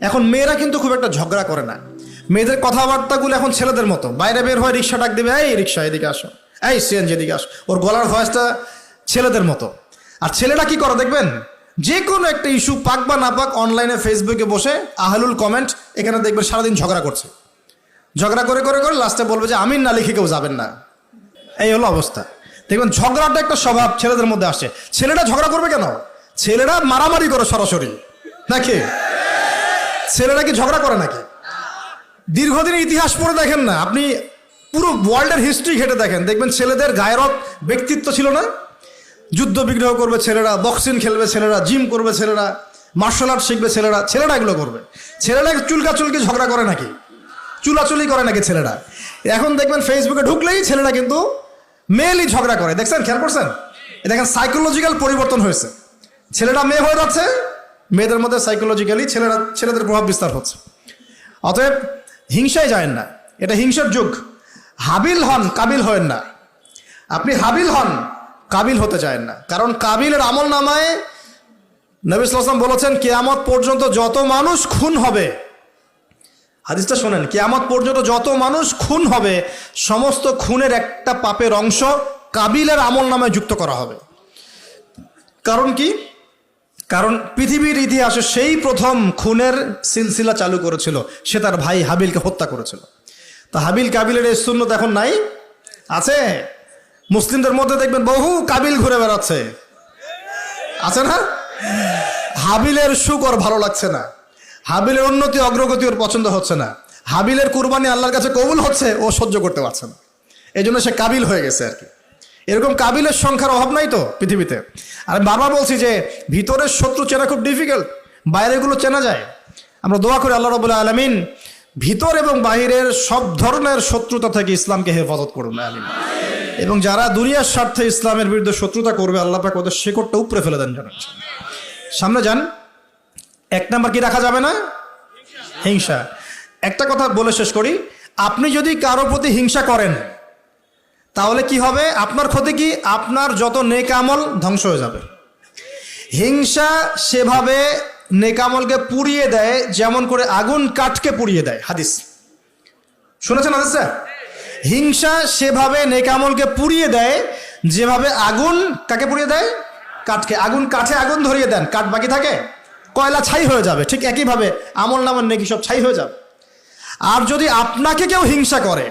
এখন মেয়েরা কিন্তু খুব একটা ঝগড়া করে না। মেয়েদের কথাবার্তাগুলো এখন ছেলেদের মতো। বাইরে বের হয় রিক্সা ডাক দেবে, এই রিক্সা, এদিকে আসো। এই সিএনজি এদিকে আসো। ওর গলার ভয়েসটা ছেলেদের মতো। আর ছেলেরা কি করে দেখবেন? যে কোনো একটা ইস্যু পাক বা না পাক অনলাইনে, ফেসবুকে বসে আহলুল কমেন্ট, এখানে দেখবেন সারাদিন ঝগড়া করছে। ঝগড়া করে করে করে লাস্টে বলবে যে, আমিন না লিখে কেউ যাবেন না। এই হলো অবস্থা। দেখবেন ঝগড়াটা একটা স্বভাব ছেলেদের মধ্যে আসে ছেলেরা ঝগড়া করবে কেন? ছেলেরা মারামারি করে সরাসরি। নাকি? ছেলেরা কি ঝগড়া করে নাকি? দীর্ঘদিনের ইতিহাস পড়ে দেখেন না। আপনি পুরো ওয়ার্ল্ডের হিস্ট্রি ঘেটে দেখেন। দেখবেন ছেলেদের গায়রত ব্যক্তিত্ব ছিল না। যুদ্ধ বিগ্রহ করবে ছেলেরা বক্সিং খেলবে ছেলেরা জিম করবে ছেলেরা মার্শাল আর্ট শিখবে ছেলেরা ছেলেরা এগুলো করবে। ছেলেরা চুলকা চুলকি ঝগড়া করে নাকি? চুলাচুলি করে নাকি ছেলেরা? এখন দেখবেন ফেসবুকে ঢুকলেই ছেলেরা কিন্তু মেয়েলি ঝগড়া করে। দেখছেন? খেয়াল করছেন? দেখেন সাইকোলজিক্যাল পরিবর্তন হয়েছে। ছেলেরা মেয়ে হয়ে যাচ্ছে মেয়েদের মধ্যে সাইকোলজিক্যালি ছেলেরা, ছেলেদের প্রভাব বিস্তার হচ্ছে। অতএব হিংসায় যায় না। এটা হিংসার যুগ। হাবিল হন, কাবিল হন না। আপনি হাবিল হন, কাবিল হতে চায় না। কারণ কাবিলের আমল নামায় নবী বলেছেন, কেয়ামত পর্যন্ত যত মানুষ খুন হবে, হাদিসটা শোনেন, কেয়ামত পর্যন্ত যত মানুষ খুন হবে, সমস্ত খুনের একটা পাপের অংশ কাবিলের আমল নামায় যুক্ত করা হবে। কারণ কি? কারণ পৃথিবীর ইতিহাসে সেই প্রথম খুনের সিলসিলা চালু করেছিল। সে তার ভাই হাবিলকে হত্যা করেছিল। তা হাবিল কাবিলের এই শূন্যত এখন নাই? আছে? মুসলিমদের মধ্যে দেখবেন বহু কাবিল ঘুরে বেড়াচ্ছে। আছে না? হাবিলের সুখ ওর ভালো লাগছে না। হাবিলের উন্নতি অগ্রগতি ওর পছন্দ হচ্ছে না। হাবিলের কুরবানি আল্লাহর কাছে কবুল হচ্ছে, ও সহ্য করতে পারছে না। এই জন্য সে কাবিল হয়ে গেছে আর কি। এরকম কাবিলের সংখ্যার অভাব নাই তো পৃথিবীতে। আর বারবার বলছি যে ভিতরের শত্রু চেনা খুব ডিফিকাল্ট বাইরেগুলো চেনা যায়। আমরা দোয়া করি আল্লাহ রবুল্লা আলমিন ভিতর এবং বাহিরের সব ধরনের শত্রুতা থেকে ইসলামকে হেফাজত করুন, আমিন। এবং যারা দুনিয়ার স্বার্থে ইসলামের বিরুদ্ধে শত্রুতা করবে, আল্লাহ পাক ওদের শেকড়টা উপরে ফেলে দেন জানান সামনে যান, এক নাম্বার কি রাখা যাবে না? হিংসা। একটা কথা বলে শেষ করি, আপনি যদি কারও প্রতি হিংসা করেন তাহলে কি হবে? আপনার ক্ষতি কি? আপনার যত নেকামল ধ্বংস হয়ে যাবে। হিংসা সেভাবে নেকামলকে পুড়িয়ে দেয়, যেমন করে আগুন কাঠকে পুড়িয়ে দেয়। হাদিস। শুনেছেন হাদিস, স্যার? হিংসা সেভাবে নেকামলকে পুড়িয়ে দেয়, যেভাবে আগুন কাকে পুড়িয়ে দেয়? কাঠকে। আগুন কাঠে আগুন ধরিয়ে দেন। কাঠ বাকি থাকে? কয়লা ছাই হয়ে যাবে। ঠিক একইভাবে আমল নামল নেকি সব ছাই হয়ে যাবে। আর যদি আপনাকে কেউ হিংসা করে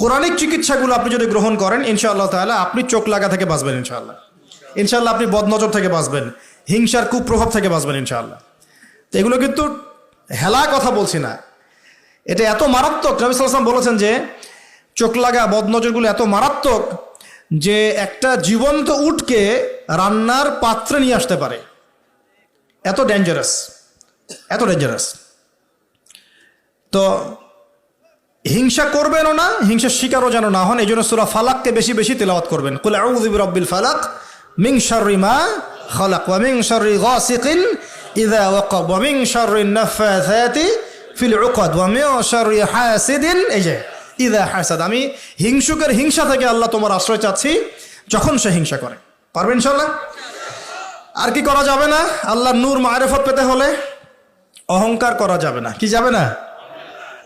কোরআনিক চিকিৎসাগুলো আপনি যদি গ্রহণ করেন, ইনশাআল্লাহ তাহলে আপনি চোখ লাগা থেকে বাঁচবেন, ইনশাআল্লাহ। ইনশাআল্লাহ আপনি বদনজর থেকে বাঁচবেন, হিংসার কুপ্রভাব থেকে বাঁচবেন, ইনশাআল্লাহ। তো এগুলো কিন্তু হেলা কথা বলছি না। এটা এত মারাত্মক, নবী সাল্লাম বলেছেন যে, চোখ লাগা, বদনজরগুলো এত মারাত্মক যে একটা জীবন্ত উটকে রান্নার পাত্রে নিয়ে আসতে পারে। এত ডেঞ্জারাস এত ডেঞ্জারাস তো হিংসা করবেনও না, হিংসার শিকারও যেন না হন এই জন্য সুরা ফালাককে বেশি বেশি তেলাওয়াত করবেন। কুল আউযু বিরাব্বিল ফালাক মা খালাক ওয়া মিন শাররি গাসিকিন ইযা ওয়াকাব ওয়া মিন শাররি নাফাথাতি ফিল উকাদ ওয়া মিন শাররি হাসিদিন। এই যে, ইযা হাসাদ, আমি হিংসুকের হিংসা থেকে আল্লাহ তোমার আশ্রয় চাচ্ছি যখন সে হিংসা করে। পারবেন ইনশাআল্লাহ? আর কি করা যাবে না? আল্লাহর নূর মারেফত পেতে হলে অহংকার করা যাবে না। কি যাবে না?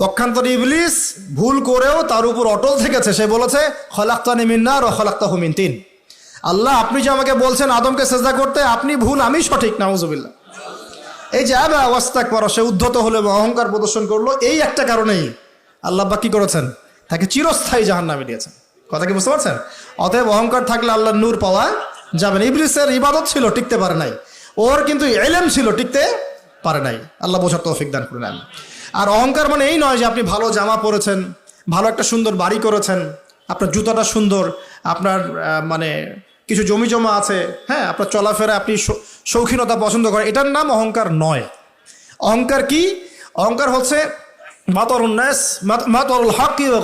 পক্ষান্তর ইবলিস ভুল করেও তার উপর অটল থেকেছে। সে বলেছে, খলাক্তানি মিন্নার ও খলাক্তা হুমিন তিন। আল্লাহ, আপনি যে আমাকে বলছেন আদমকে সেজদা করতে, আপনি ভুল, আমি সঠিক, নাউজুবিল্লাহ। এই যে আবা অবস্থাক পর, সে উদ্ধত হলো এবং অহংকার প্রদর্শন করল, এই একটা কারণেই আল্লাহ বা কি করেছেন? তাকে চিরস্থায়ী জাহান নামে দিয়েছেন। কথা কি বুঝতে পারছেন? অতএব অহংকার থাকলে আল্লাহর নূর পাওয়া যাবে না। ইবলিসের ইবাদত ছিল, টিকতে পারে নাই। ওর কিন্তু এলেম ছিল, টিকতে পারে নাই। আল্লাহ বোঝার তৌফিক দান করে নেন আর অহংকার মানে এই নয় যে আপনি ভালো জামা পরেছেন, ভালো একটা সুন্দর বাড়ি করেছেন, আপনার জুতাটা সুন্দর, আপনার মানে কিছু জমি জমা আছে হ্যাঁ আপনার চলাফেরা আপনি শৌখিনতা পছন্দ করেন, এটার নাম অহংকার নয়। অহংকার কি? অহংকার হচ্ছে মাতর মাতরুন্নাস মাতরুল হকি ও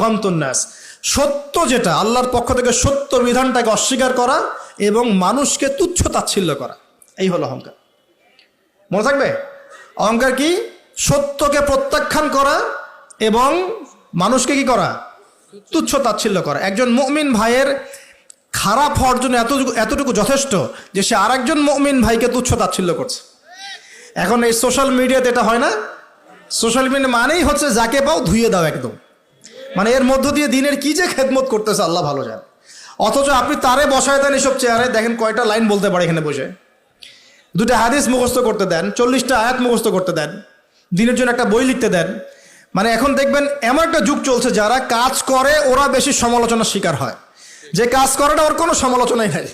সত্য যেটা, আল্লাহর পক্ষ থেকে সত্য বিধানটাকে অস্বীকার করা এবং মানুষকে তুচ্ছ তাচ্ছিল্য করা, এই হলো অহংকার। মনে থাকবে? অহংকার কি? সত্যকে প্রত্যাখ্যান করা এবং মানুষকে কি করা? তুচ্ছ তাচ্ছিল্য করা। একজন মুমিন ভাইয়ের খারাপ হওয়ার জন্য এতটুকু এতটুকু যথেষ্ট যে সে আরেকজন মুমিন ভাইকে তুচ্ছ তাচ্ছিল্য করছে। এখন এই সোশ্যাল মিডিয়াতে এটা হয় না? সোশ্যাল মিডিয়া মানেই হচ্ছে যাকে পাও ধুয়ে দাও একদম। মানে এর মধ্য দিয়ে দিনের কি যে খেদমত করতেছে, আল্লাহ ভালো জানে। অথচ আপনি তারে বসায় দেন এসব চেয়ারে, দেখেন কয়টা লাইন বলতে পারে এখানে বসে। দুটো হাদিস মুখস্থ করতে দেন, চল্লিশটা আয়াত মুখস্থ করতে দেন। দিনের জন্য একটা বই লিখতে দেন। মানে এখন দেখবেন এমন একটা যুগ চলছে যারা কাজ করে, ওরা বেশি সমালোচনার শিকার হয়। যে কাজ করাটা ওর কোনো সমালোচনাই নাই।